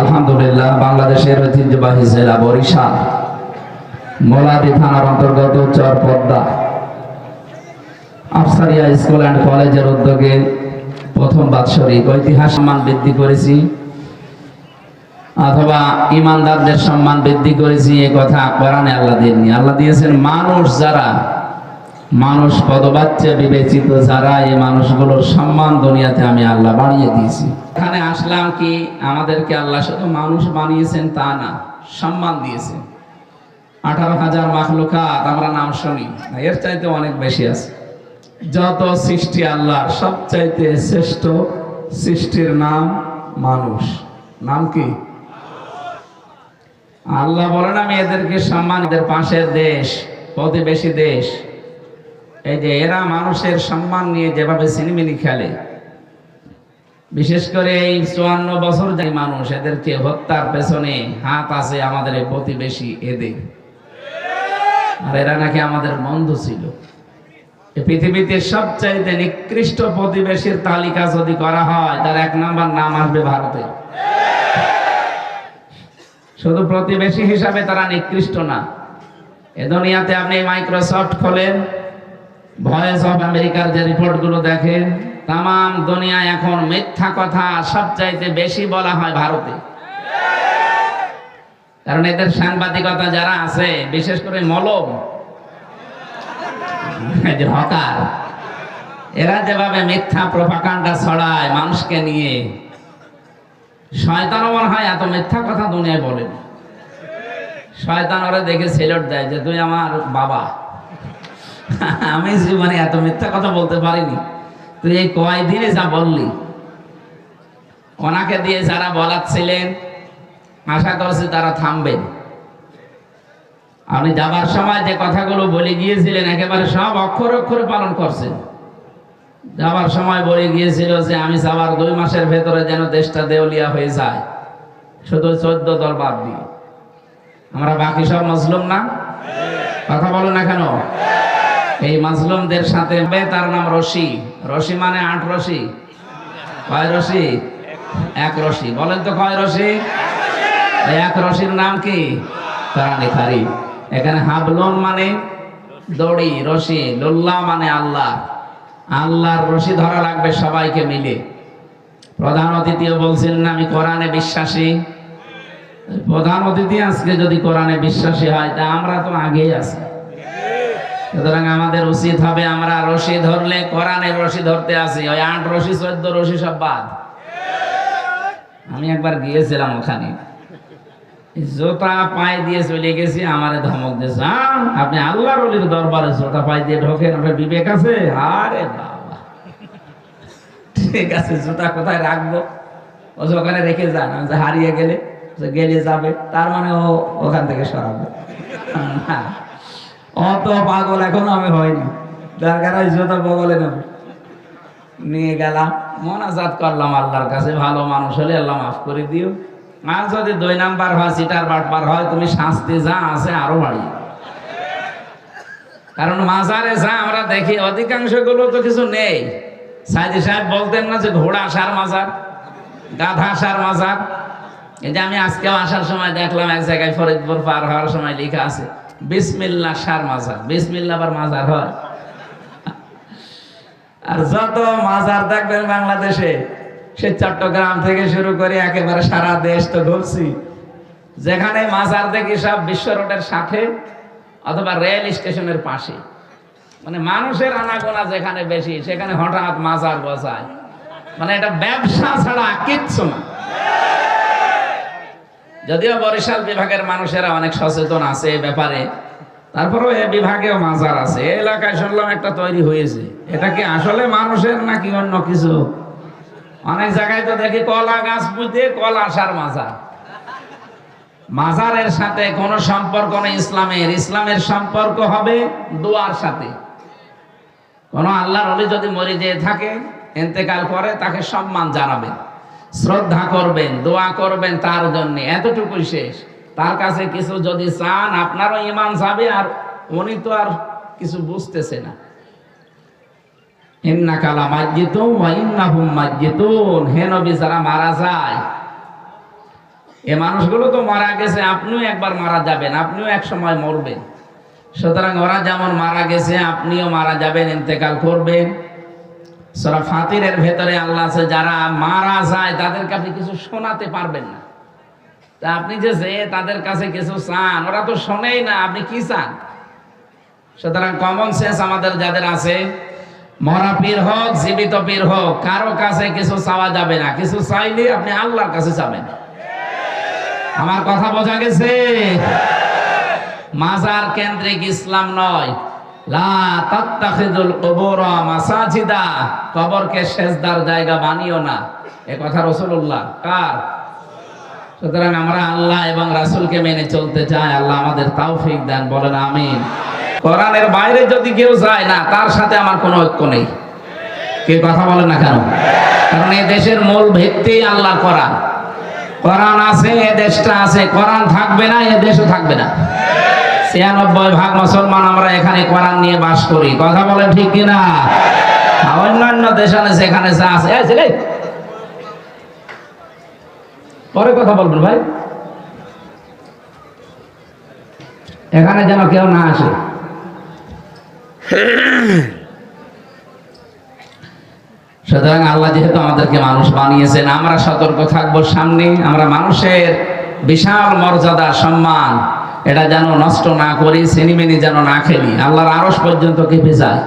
আলহামদুলিল্লাহ, বাংলাদেশের ঐতিহ্যবাহী জেলা বরিশাল, মোলাদি থানার অন্তর্গত চর পদ্মা। আফসারিয়া স্কুল অ্যান্ড কলেজের উদ্যোগে প্রথম বাৎসরিক ঐতিহাসিক সম্মান বৃদ্ধি করেছি, অথবা ইমানদারদের সম্মান বৃদ্ধি করেছি, এ কথা কোরআনে আল্লাহ দেননি। আল্লাহ দিয়েছেন মানুষ যারা মানুষ পদবাচ্চে বিবেচিত যারা এই মানুষগুলোর সম্মান দুনিয়াতে আমি আল্লাহ বাড়িয়ে দিয়েছি। এখানে আসলাম কি আমাদেরকে আল্লাহ শুধু মানুষ বানিয়েছেন তা না, সম্মান দিয়েছেন। আঠারো হাজার মাখলুকাত, আমরা নাম শুনি। এর চাইতে অনেক বেশি আছে। যত সৃষ্টি আল্লাহর সবচাইতে শ্রেষ্ঠ সৃষ্টির নাম মানুষ। নাম কি? আল্লাহ বলেন, আমি এদেরকে সম্মান, এদের পাশের দেশ, প্রতিবেশী দেশ। এই যে এরা মানুষের সম্মান নিয়ে যেভাবে সিনেমিনি খেলে, বিশেষ করে এই চুয়ান্ন বছর যাই মানুষ, এদেরকে হত্যার পেছনে হাত আছে আমাদের এই প্রতিবেশী এদের। আর এরা নাকি আমাদের বন্ধু ছিল। পৃথিবীতে সবচাইতে নিকৃষ্ট প্রতিবেশীর তালিকা যদি করা হয়, তার এক নাম্বার নাম আসবে ভারতে। শুধু প্রতিবেশী হিসাবে তারা নিকৃষ্ট না। এ দুনিয়াতে আপনি মাইক্রোসফট খোলেন ভয়েস অফ আমেরিকার যে রিপোর্টগুলো দেখেন তাম দুনিয়ায় এখন মিথ্যা কথা সবচাইতে বেশি বলা হয় ভারতে। কারণ এদের সাংবাদিকতা যারা আছে, বিশেষ করে মলম হকার, এরা যেভাবে মিথ্যা প্রপাকাণ্ডা ছড়ায় মানুষকে নিয়ে, শয়তানও মনে হয় এত মিথ্যা কথা দুনিয়ায় বলেন। শয়তান ওরা দেখে সেলট দেয় যে, তুই আমার বাবা। আমি জীবনে এত মিথ্যা কথা বলতে পারিনি। তুই এই কয়দিনে যা বললি? ওনাকে দিয়ে যারা বলাচ্ছিলেন, আশা করছি তারা থামবেন। আপনি যাবার সময় যে কথাগুলো বলে গিয়েছিলেন, একেবারে সব অক্ষর অক্ষরে পালন করছেন। যাবার সময় বলে গিয়েছিল যে, আমি যাবার দুই মাসের ভেতরে যেন দেশটা দেউলিয়া হয়ে যায়। শুধু চোদ্দ দল বাদ দিয়ে। আমরা বাকি সব মজলুম না? কথা বলো না কেন? এই মাজলুমদের সাথে তার নাম রশি। রশি মানে আট রশি। কয় রশি? এক রশি। বলেন তো কয় রশি? এক রশির নাম কি? কোরআনে কারিম। এখানে হাবলুন মানে দড়ি, রশি। লুল্লাহ মানে আল্লাহ। আল্লাহর রশি ধরা লাগবে সবাইকে মিলে। প্রধান অতিথিও বলছিলেন, আমি কোরআনে বিশ্বাসী। প্রধান অতিথি আজকে যদি কোরআনে বিশ্বাসী হয়, তা আমরা তো আগেই আছি। সুতরাং আমাদের উচিত হবে আমরা রশি ধরলে কোরআনের রশি ধরতে আসি। ওই আট রশি চোদ্দ রশি সব বাদ। আমি একবার গিয়েছিলাম ওখানে। জোতা পায়ে দিয়ে চলে গেছি আমার ধমক দিয়েছে "আহ, আপনি আল্লাহর অলির দরবারে জোতা পায়ে দিয়ে ঢোকেন আপনার বিবেক আছে? আরে বাবা ঠিক আছে জুতা কোথায় রাখব? ও ওখানে রেখে যান আমি যে হারিয়ে গেলে গেলে যাবে তার মানে ও ওখান থেকে সরাবে। না, অত পাগল, এখনও আমি হয়নি দরকার হয় জুতা বগলে নেব। নিয়ে গেলাম। মনাজাত করলাম আল্লাহর কাছে। ভালো মানুষ হলে আল্লাহ মাফ করে দিও। আর যদি দুই নাম্বার হয় সিটার বাটবার হয়, তুমি শাস্তি যা আছে আরও বাড়ি কারণ মাজারে যা আমরা দেখি অধিকাংশগুলো তো কিছু নেই। সাইদি সাহেব বলতেন না যে ঘোড়া সার মাজার, গাধা সার মাজার। এই যে আমি আজকেও আসার সময় দেখলাম, এক জায়গায় ফরিদপুর পার হওয়ার সময় লেখা আছে। বিসমিল্লা সার মাজার, বিসমিল্লা আবার মাজার হয়। আর যত মাজার দেখবেন বাংলাদেশে, সে চট্টগ্রাম থেকে শুরু করে একেবারে সারা দেশ তো ঘুরছি। যেখানে মাজার দেখি সব বিশ্ব রোডের সাথে অথবা রেল স্টেশনের পাশে। মানে মানুষের আনাগোনা যেখানে বেশি, সেখানে হঠাৎ মাজার বসায় মানে এটা ব্যবসা ছাড়া কিচ্ছু না। যদিও বরিশাল বিভাগের মানুষেরা অনেক সচেতন আছে এ ব্যাপারে, তারপরেও এ বিভাগেও মাজার আছে। এলাকায় শুনলাম একটা তৈরি হয়েছে। এটা কি আসলে মানুষের নাকি অন্য কিছু? অনেক জায়গায় তো দেখি কলা গাছ পুঁতে কলা সার মাজার। মাজারের সাথে কোনো সম্পর্ক নেই ইসলামের। ইসলামের সম্পর্ক হবে দোয়ার সাথে। কোন আল্লাহর অলি যদি মরে যেয়ে থাকে এতেকাল করে তাকে সম্মান জানাবেন। শ্রদ্ধা করবেন, দোয়া করবেন তার জন্য। এতটুকুই শেষ। তার কাছে কিছু যদি চান, আপনারও ইমান যাবে, আর উনি তো আর কিছু বুঝতেছে না। কালা মারা যায়, এ মানুষগুলো তো মারা গেছে, আপনিও একবার মারা যাবেন, আপনিও এক সময় মরবেন। সুতরাং ওরা যেমন মারা গেছে, আপনিও মারা যাবেন, ইন্তেকাল করবেন। সরা ফাতিরের ভেতরে আল্লাহ আছে, যারা মারা যায়, তাদেরকে আপনি কিছু শোনাতে পারবেন না। তা আপনি যে যে তাদের কাছে কিছু চান, ওরা তো শোনেই না, আপনি কি চান? সুতরাং কমন সেন্স আমাদের যাদের আছে, মরা পীর হোক, জীবিত পীর হোক, কারও কাছে কিছু চাওয়া যাবে না। কিছু চাইলে আপনি আল্লাহর কাছে চাবেন আমার কথা বোঝা গেছে? মাজার কেন্দ্রিক ইসলাম নয় কবরকে জায়গা বানিও না। কার? সুতরাং আমরা আল্লাহ এবং মেনে চলতে চাই। আল্লাহ আমাদের তৌফিক দেন, বলেন আমিন। কোরআনের বাইরে যদি কেউ যায় না, তার সাথে আমার কোনো ঐক্য নেই। কে কথা বলে না কেন? কারণ এই দেশের মূল ভিত্তি আল্লাহ কোরআন। কোরআন আছে, এ দেশটা আছে। কোরআন থাকবে না, এ দেশও থাকবে না। ছিয়ানব্বই ভাগ মুসলমান আমরা এখানে কোরআন নিয়ে বাস করি। কথা বলেন ঠিক কিনা? অন্যান্য দেশ সেখানে পরে কথা বলবেন ভাই। এখানে যেন কেউ না আসে। সুতরাং আল্লাহ যেহেতু আমাদেরকে মানুষ বানিয়েছেন, আমরা সতর্ক থাকব সামনে। আমরা মানুষের বিশাল মর্যাদা, সম্মান এটা যেন নষ্ট না করি সিনিমিনি যেন না খেলি। আল্লাহর আরস পর্যন্ত কেঁপে যায়।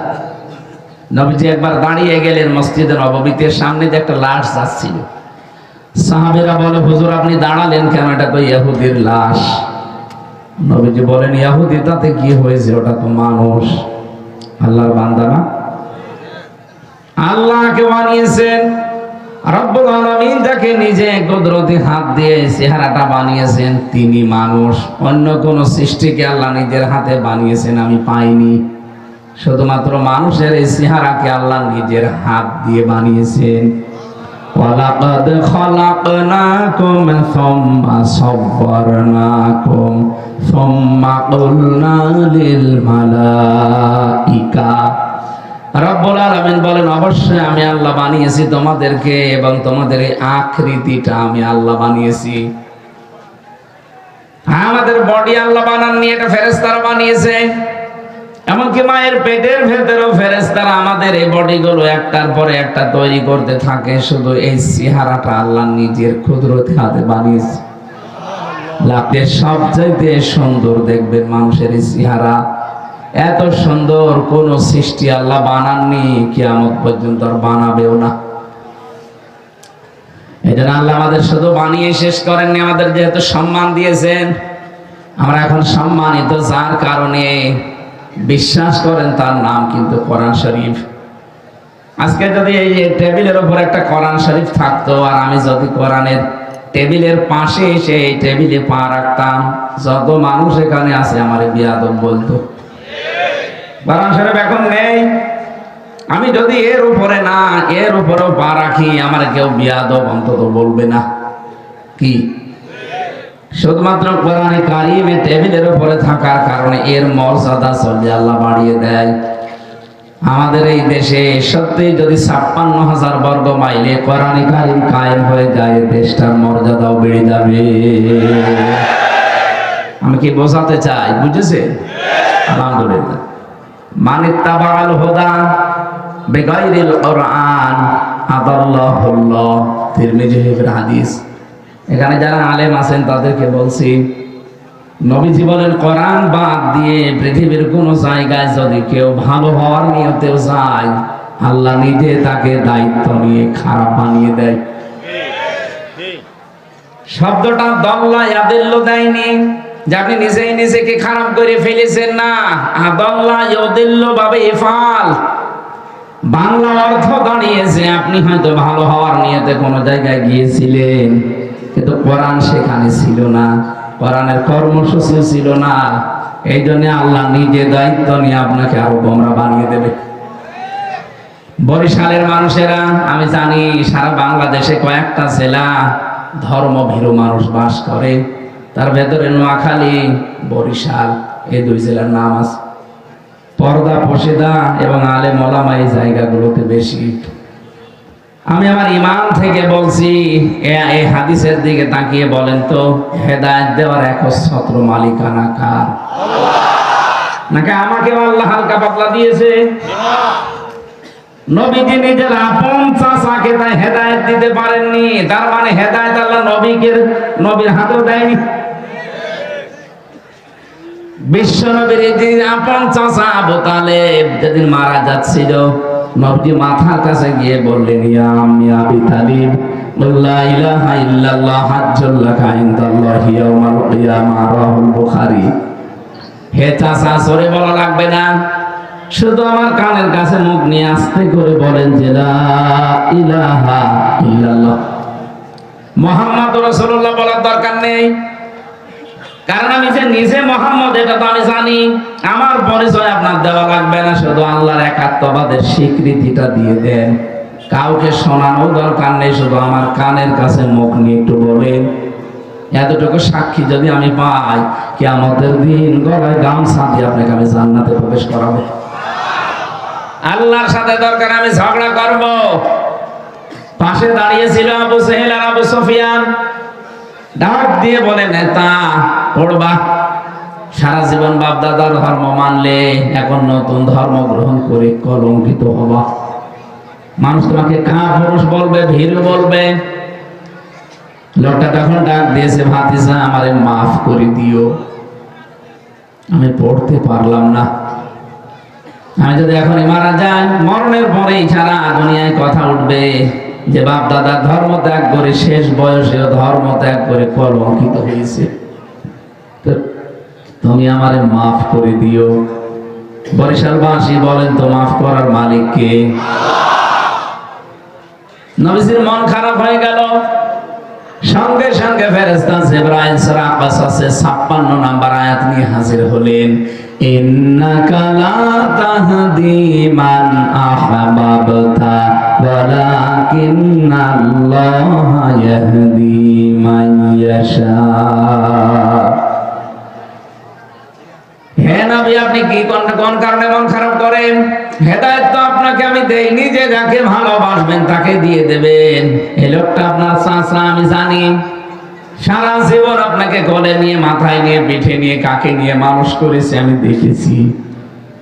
নবীজি একবার দাঁড়িয়ে গেলেন মসজিদে নববীতের সামনে যে একটা লাশ যাচ্ছিল। সাহাবেরা বলে, হুজুর, আপনি দাঁড়ালেন কেন? এটা তো ইয়াহুদির লাশ। নবীজি বলেন, ইয়াহুদি, তাতে কি হয়েছে? ওটা তো মানুষ। আল্লাহর বান্দা না? আল্লাহকে বানিয়েছেন। রব্বুল আলামিন যাকে নিজে কুদরতি হাত দিয়ে চেহারাটা বানিয়েছেন, তিনি মানুষ। অন্য কোন সৃষ্টিকে আল্লাহ নিজের হাতে বানিয়েছেন, আমি পাইনি। শুধুমাত্র মানুষের এই চেহারাকে আল্লাহ নিজের হাত দিয়ে বানিয়েছেন। ওয়ালাকাদ খলাকনাকুম সুম্মা সাব্বারনাকুম, সুম্মা কুলনা লিল মালাইকা। রব্বুল আলামিন বলেন, অবশ্যই আমি আল্লাহ বানিয়েছি তোমাদেরকে এবং তোমাদের এই আকৃতিটা আমি আল্লাহ বানিয়েছি। আমাদের বডি আল্লাহ বানাননি, এটা ফেরেশতারা বানিয়েছে। এমনকি মায়ের পেটের ভেতরেও ফেরেশতারা আমাদের এই বডিগুলো একটার পরে একটা তৈরি করতে থাকে, শুধু এই চেহারাটা আল্লাহ নিজের ক্ষুদ্রতে হাতে বানিয়েছে। লাভের সবচাইতে সুন্দর দেখবেন মানুষের এই চেহারা। এত সুন্দর কোন সৃষ্টি আল্লাহ বানাননি, কিয়ামত পর্যন্ত আর বানাবেও না। এটা আল্লাহ আমাদের শুধু বানিয়ে শেষ করেননি, আমাদের যেহেতু সম্মান দিয়েছেন, আমরা এখন সম্মানিত, যার কারণে বিশ্বাস করেন তার নাম কিন্তু কোরআন শরীফ। আজকে যদি এই টেবিলের উপর একটা কোরআন শরীফ থাকতো, আর আমি যদি কোরআনের টেবিলের পাশে এসে এই টেবিলে পা রাখতাম, যত মানুষ এখানে আছে, আমার বিয়াদব বলতো। কোরআন শরীফ এখন নেই। আমি যদি এর উপরে না, এর উপরেও পা রাখি, আমার কেউ বিয়াদব অন্তত বলবে না। কি? শুধুমাত্র কোরআনে কারিমে টেবিলের উপরে থাকার কারণে এর মর্যাদা চলে আল্লাহ বাড়িয়ে দেয়। আমাদের এই দেশে সত্যি যদি ছাপ্পান্ন হাজার বর্গ মাইলে কোরআনে কারিম কায়েম হয়ে যায় দেশটার মর্যাদাও বেড়ে যাবে। আমি কি বোঝাতে চাই? বুঝেছে আলহামদুলিল্লাহ। মানে তাবাল হুদা বেগাইরিল কোরআন আদাল্লাহুল্লাহ তিরমিজি হাদিস। এখানে যারা আলেম আছেন তাদেরকে বলছি নবীজি বলেন কোরআন বাদ দিয়ে পৃথিবীর কোন জায়গায় যদি কেউ ভালো হওয়ার নিয়তেও যায় আল্লাহ নিজে তাকে দায়িত্ব নিয়ে খারাপ বানিয়ে দেয়। শব্দটা দল্লা ইয়াদিল্ল দেয়নি। যে আপনি নিজেই নিজেকে খারাপ করে ফেলেছেন না। আদল্লা ইয়দিল্ল ভাবে ইফাল। বাংলা অর্থ দাঁড়িয়েছে, আপনি হয়তো ভালো হওয়ার নিয়তে কোনো জায়গায় গিয়েছিলেন, কিন্তু কোরআন সেখানে ছিল না, কোরআনের কর্মসূচি ছিল না। এই জন্য আল্লাহ নিজে দায়িত্ব নিয়ে আপনাকে আরও গোমরা বানিয়ে দেবে। বরিশালের মানুষেরা, আমি জানি সারা বাংলাদেশে কয়েকটা জেলা ধর্মভীরু মানুষ বাস করে। তার ভেতরে নোয়াখালী বরিশাল এই দুই জেলার নাম আছে। পর্দা পশেদা এবং আলে মলামা এই জায়গাগুলোতে বেশি। আমি আমার ইমান থেকে বলছি এই হাদিসের দিকে তাকিয়ে বলেন তো হেদায়েত দেওয়ার একচ্ছত্র মালিকানা কার? নাকি আমাকে আল্লাহ হালকা পাতলা দিয়েছে? নবীজি নিজের আপন তাই হেদায়েত দিতে পারেননি। তার মানে হেদায়েত আল্লাহ নবীকে, নবীর হাতেও দেয়নি। বিশ্ব নবীর আপন যেদিন মারা যাচ্ছিল নবী মাথার কাছে গিয়ে বললেন আম্মি আবি তালিব হে চাচা সরে বলা লাগবে না। শুধু আমার কানের কাছে মুখ নিয়ে আসতে করে বলেন যে মোহাম্মদ রাসূলুল্লাহ বলার দরকার নেই। কারণ আমি যে নিজে মোহাম্মদ, এটা তো আমি জানি। আমার পরিচয় আপনার দেওয়া লাগবে না, শুধু আল্লাহর একাত্মবাদের স্বীকৃতিটা দিয়ে দেন। কাউকে শোনানো দরকার নেই, শুধু আমার কানের কাছে মুখ নিয়ে একটু বলেন। এতটুকু সাক্ষী যদি আমি পাই কি আমাদের দিন গলায় গামছা দিয়ে আপনাকে আমি জান্নাতে প্রবেশ করাবো। আল্লাহর সাথে দরকার, আমি ঝগড়া করব। পাশে দাঁড়িয়েছিল আবু সেহেল আর আবু সফিয়ান। ডাক দিয়ে বলে, নেতা, পড়বা। সারা জীবন বাপ দাদার ধর্ম মানলে এখন নতুন ধর্ম গ্রহণ করে কলঙ্কিত হবা। মানুষ তোমাকে কা পুরুষ বলবে ভিড় বলবে? লোকটা তখন ডাক দিয়েছে ভাতিসা আমারে মাফ করে দিও। আমি পড়তে পারলাম না। আমি যদি এখন মারা যাই, মরণের পরেই সারা দুনিয়ায় কথা উঠবে যে বাপ দাদা ধর্ম ত্যাগ করে শেষ বয়সে ধর্ম ত্যাগ করে কলঙ্কিত হয়েছে। তুমি আমারে মাফ করে দিও। বরিশালবাসী বলেন তো মাফ করার মালিক কে? নবীজির মন খারাপ হয়ে গেল। সঙ্গে সঙ্গে ফেরেস্তা জিব্রাইল সূরা আব্বাস 56 নাম্বার আয়াত নিয়ে হাজির হলেন। ইন্নাকা হে নবী, আপনি কি কোন কারণে মন খারাপ করেন? তো আপনাকে আমি যে ভালোবাসবেন তাকে দিয়ে দেবেন। লোকটা আপনার আমি জানি। সারা জীবন আপনাকে গলে নিয়ে, মাথায় নিয়ে, পিঠে নিয়ে, কাকে নিয়ে মানুষ করেছে আমি দেখেছি।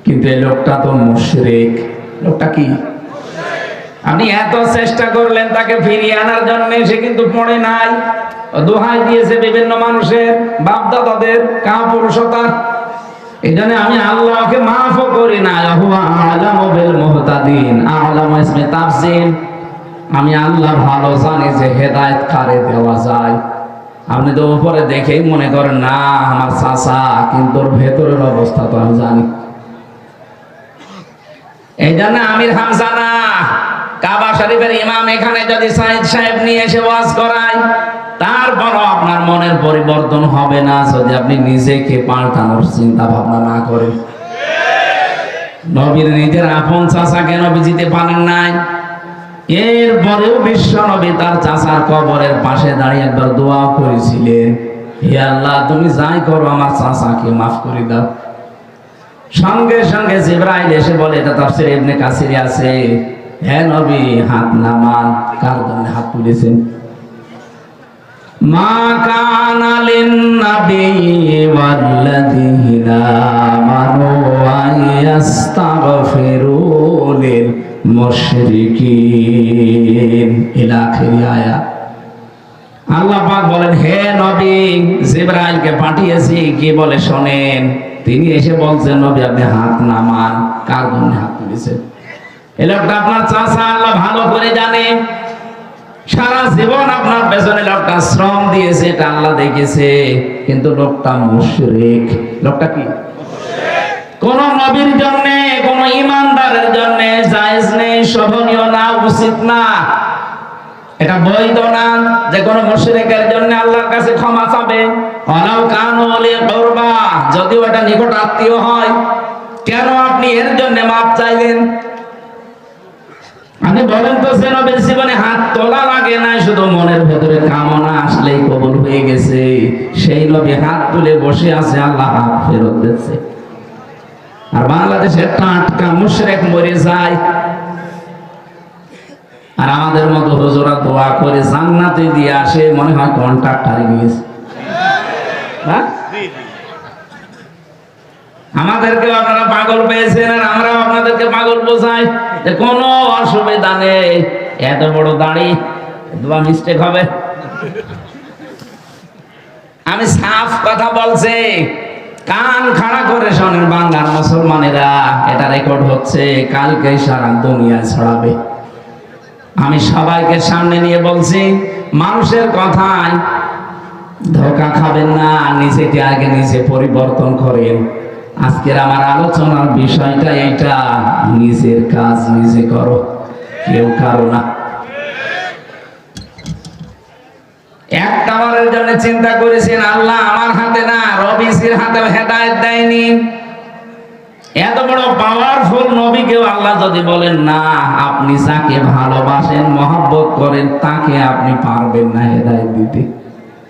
কিন্তু এই লোকটা তো মুশরিক। লোকটা কি? আপনি এত চেষ্টা করলেন তাকে ফিরিয়ে আনার জন্য, সে কিন্তু পড়ে নাই। দোহাই দিয়েছে বিভিন্ন মানুষের, বাপদাদাদের, কাপুরুষতার। এই জন্য আমি আল্লাহকে মাফও করি না। আলামু বিল মুহতাদিন। আলামু ইসমে আমি আল্লাহ ভালো জানি যে হেদায়েত কারে দেওয়া যায়। আপনি তো উপরে দেখেই মনে করেন, না, আমার চাচা, কিন্তু ভেতরের অবস্থা তো আমি জানি। এই জন্য আমির হামজা না কাবা শরীফের ইমাম এখানে যদি সাইদ সাহেব নিয়ে এসে ওয়াজ করায় তারপরও আপনার মনের পরিবর্তন হবে না যদি আপনি নিজেকে পাল্টানোর চিন্তা ভাবনা না করেন। নবীর নিজের আপন চাচাকে নবী জিতে পারেন নাই। এরপরেও বিশ্ব নবী তার চাচার কবরের পাশে দাঁড়িয়ে একবার দোয়া করেছিলেন, হে আল্লাহ, তুমি যাই করো, আমার চাচাকে মাফ করে দাও। সঙ্গে সঙ্গে জিব্রাইল এসে বলে, এটা তাফসীর ইবনে কাসিরে আছে। হে নবী, হাত নামান। কার জন্য হাত তুলেছেন? মা নবী ওয়াল্লাযীনা মুশরিকিন। ইলা আখির আল্লাহ পাক বলেন, হে নবী, জিব্রাইলকে পাঠিয়েছি, কি বলে শোনেন? তিনি এসে বলছেন, নবী আপনি হাত নামান। কার জন্য হাত তুলেছেন? এই লোকটা আপনার চাচা আল্লাহ ভালো করে জানে। সারা জীবন আপনার পেছনে লোকটা শ্রম দিয়েছে, এটা আল্লাহ দেখেছে। কিন্তু লোকটা মুশরিক। লোকটা কি? কোন নবীর জন্য, কোন ইমানদারের জন্য জায়েজ নেই, শোভনীয় না, উচিত না। এটা বৈধ না যে কোনো মুশরিকের জন্য আল্লাহর কাছে ক্ষমা চাবে। অলাউ কান ওলি করবা। যদিও এটা নিকট আত্মীয় হয়, কেন আপনি এর জন্য মাপ চাইলেন? আপনি বলেন তো, সে জীবনে হাত তোলা লাগে না শুধু মনের ভেতরে কামনা আসলেই কবল হয়ে গেছে। সেই নবী হাত তুলে বসে আছে, আল্লাহ হাত ফেরত দিচ্ছে। আর বাংলাদেশের টাটকা মুশরেক মরে যায়। আর আমাদের মতো হুজুরা দোয়া করে জান্নাতে দিয়ে আসে, মনে হয় কন্ট্রাক্ট হারিয়ে গিয়েছে হ্যাঁ? আমাদেরকে আপনারা পাগল পেয়েছেন আর আমরাও আপনাদেরকে পাগল বোঝাই যে কোনো অসুবিধা নেই। এত বড় দাড়ি দোয়া মিস্টেক হবে। আমি সাফ কথা বলছি, কান খাড়া করে শোনেন বাংলার মুসলমানেরা, এটা রেকর্ড হচ্ছে, কালকে সারা দুনিয়ায় ছড়াবে। আমি সবাইকে সামনে নিয়ে বলছি, মানুষের কথায় ধোকা খাবেন না, নিজেকে আগে নিজে পরিবর্তন করেন। আজকের আমার আলোচনার বিষয়টা এইটা, নিজের কাজ নিজে করো, কেউ কারও না। বারের জন্য চিন্তা করেছেন, আল্লাহ আমার হাতে না হাতে হেদায়ত দেয়নি। এত বড় পাওয়ারফুল আল্লাহ যদি বলেন, না, আপনি যাকে ভালোবাসেন, মহব্বত করেন, তাকে আপনি পারবেন না হেদায়ত দিতে।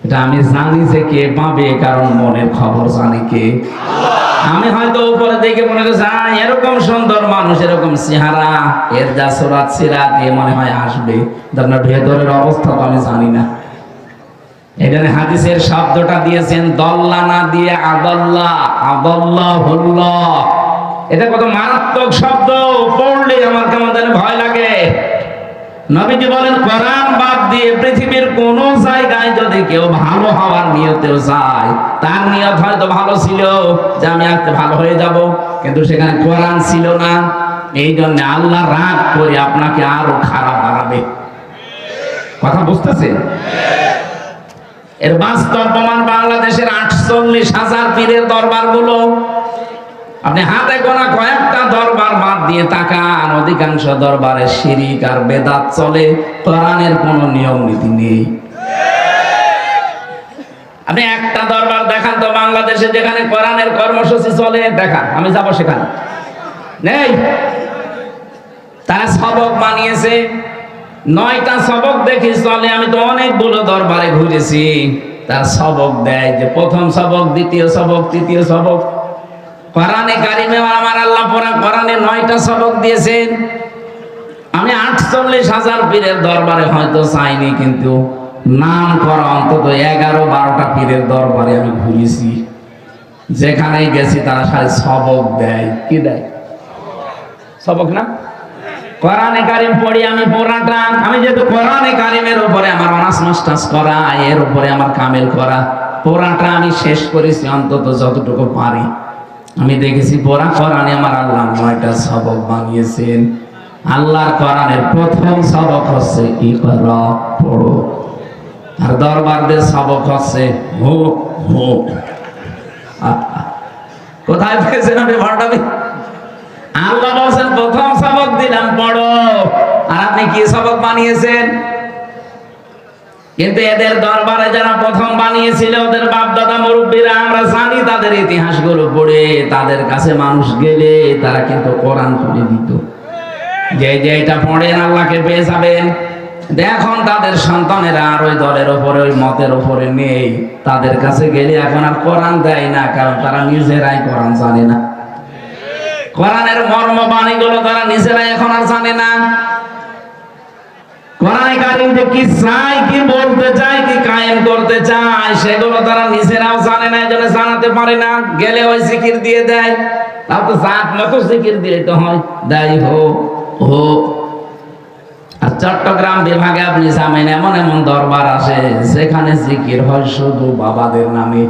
এটা আমি জানি যে কে পাবে, কারণ মনের খবর জানি কে। আমি হয়তো উপরে দেখে মনে করছি "আহ, এরকম সুন্দর মানুষ এরকম চেহারা। এর যা সোরাত সিরাত এ মনে হয় আসবে। আপনার ভেতরের অবস্থা তো আমি জানি না। এখানে হাদিসের শব্দটা দিয়েছেন দল্লা না দিয়ে আদল্লা আদল্লা হল্ল। এটা কত মারাত্মক শব্দ পড়লে আমার কেমন ভয় লাগে। নবীজি বলেন, কোরআন বাদ দিয়ে পৃথিবীর কোন জায়গায় যদি কেউ ভালো হওয়ার নিয়তেও যায়, তার নিয়ত হয়তো ভালো ছিল যে আমি আজকে ভালো হয়ে যাব, কিন্তু সেখানে কোরআন ছিল না। এই জন্য আল্লাহ রাগ করে আপনাকে আরও খারাপ বানাবে। কথা বুঝতেছেন এর বাস্তব প্রমাণ বাংলাদেশের আটচল্লিশ হাজার পীরের দরবারগুলো আপনি হাতে গোনা কয়েকটা দরবার বাদ দিয়ে তাকান, অধিকাংশ দরবারে শিরিক আর বেদাত চলে, কোরআনের কোনো নিয়ম নীতি নেই। আপনি একটা দরবার দেখান তো বাংলাদেশে যেখানে কোরআনের কর্মসূচি চলে, দেখান, আমি যাব সেখানে। নেই। তারা সবক বানিয়েছে, নয়টা সবক দেখি চলে, আমি তো অনেকগুলো দরবারে ঘুরেছি। তার সবক দেয় যে প্রথম সবক, দ্বিতীয় সবক, তৃতীয় সবক কোরআনে কারিমে আমার আল্লাহ পড়া কোরআনে নয়টা সবক দিয়েছেন। আমি আটচল্লিশ হাজার পীরের দরবারে হয়তো চাইনি, কিন্তু নাম করা অন্তত এগারো বারোটা পীরের দরবারে আমি ঘুরেছি। যেখানেই গেছি তারা সাথে সবক দেয়। কি দেয়? সবক না? কোরআনে কারিম পড়ি আমি পড়াটা আমি যেহেতু কোরআনে কারিমের উপরে আমার অনার্স মাস্টার্স করা, এর উপরে আমার কামেল করা পড়াটা আমি শেষ করেছি অন্তত যতটুকু পারি। আমি দেখেছি পড়া কোরআনে আমার আল্লাহ নয়টা সবক বানিয়েছেন আল্লাহর কোরআনের প্রথম সবক হচ্ছে কি করা পড়ো। আর দরবারদের সবক হচ্ছে হো হো। কোথায় পেয়েছেন আপনি ভাড়াবি আল্লাহ বলছেন, প্রথম সবক দিলাম, পড়ো। আর আপনি কি সবক বানিয়েছেন? কিন্তু এদের দরবারে যারা প্রথম বানিয়েছিল ওদের বাপ দাদা মুরব্বীরা, আমরা জানি তাদের ইতিহাসগুলো পড়ে, তাদের কাছে মানুষ গেলে তারা কিন্তু কোরআন তুলে দিত। যে যে এটা পড়েন আল্লাহকে পেয়ে যাবেন। এখন তাদের সন্তানেরা আর ওই দলের ওপরে, ওই মতের ওপরে নেই। তাদের কাছে গেলে এখন আর কোরআন দেয় না, কারণ তারা নিজেরাই কোরআন জানে না। কোরআনের মর্ম বাণীগুলো তারা নিজেরাই এখন আর জানে না। কোরআনে কারিম যে কি চাই কি বলতে চায়, কি কায়েম করতে চায়, সেগুলো তারা নিজেরাও জানে না, এজন্য জানাতে পারে না। গেলে ওই জিকির দিয়ে দেয়, তাও তো জাত মতো জিকির দিলে তো হয়। দেয় হো হো আর চট্টগ্রাম বিভাগে আপনি জানেন, এমন এমন দরবার আসে, যেখানে জিকির হয় শুধু বাবাদের নামে।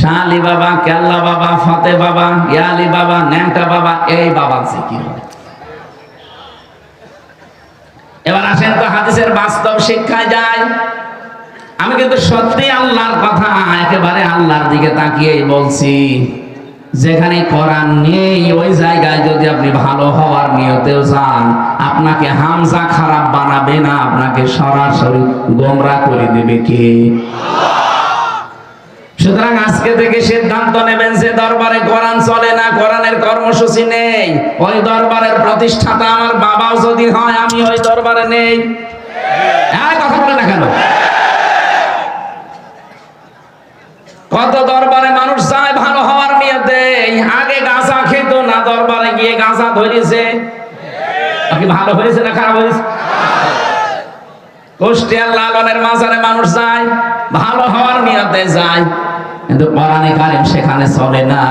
শালি বাবা, কেল্লা বাবা, ফতে বাবা, ইয়ালি বাবা, ন্যাংটা বাবা, এই বাবা জিকির হয়। এবার আসেন তো হাদিসের বাস্তব শিক্ষা যায় আমি কিন্তু সত্যি আল্লাহর কথা একেবারে আল্লাহর দিকে তাকিয়ে বলছি, যেখানে কোরআন নেই, ওই জায়গায় যদি আপনি ভালো হওয়ার নিয়তেও যান, আপনাকে হামজা খারাপ বানাবে না, আপনাকে সরাসরি গোমরা করে দেবে কে? সুতরাং আজকে থেকে সিদ্ধান্ত নেবেন যে দরবারে কোরআন চলে না, কোরআনের কর্মসূচি নেই। ওই দরবারের প্রতিষ্ঠাতা আমার বাবাও যদি হয়, আমি ওই দরবারে নেই। কথা বলে না কেন? কত দরবারে মানুষ চায় ভালো হওয়ার নিয়তে, আগে গাঁজা খেত, না দরবারে গিয়ে গাঁজা ধরেছে। ভালো হয়েছে না খারাপ হয়েছে? কুষ্টিয়ার লালনের মাজারে মানুষ যায়, ভালো হওয়ার নিয়তে যায়। কিন্তু কোরআনে কারিম সেখানে চলে না।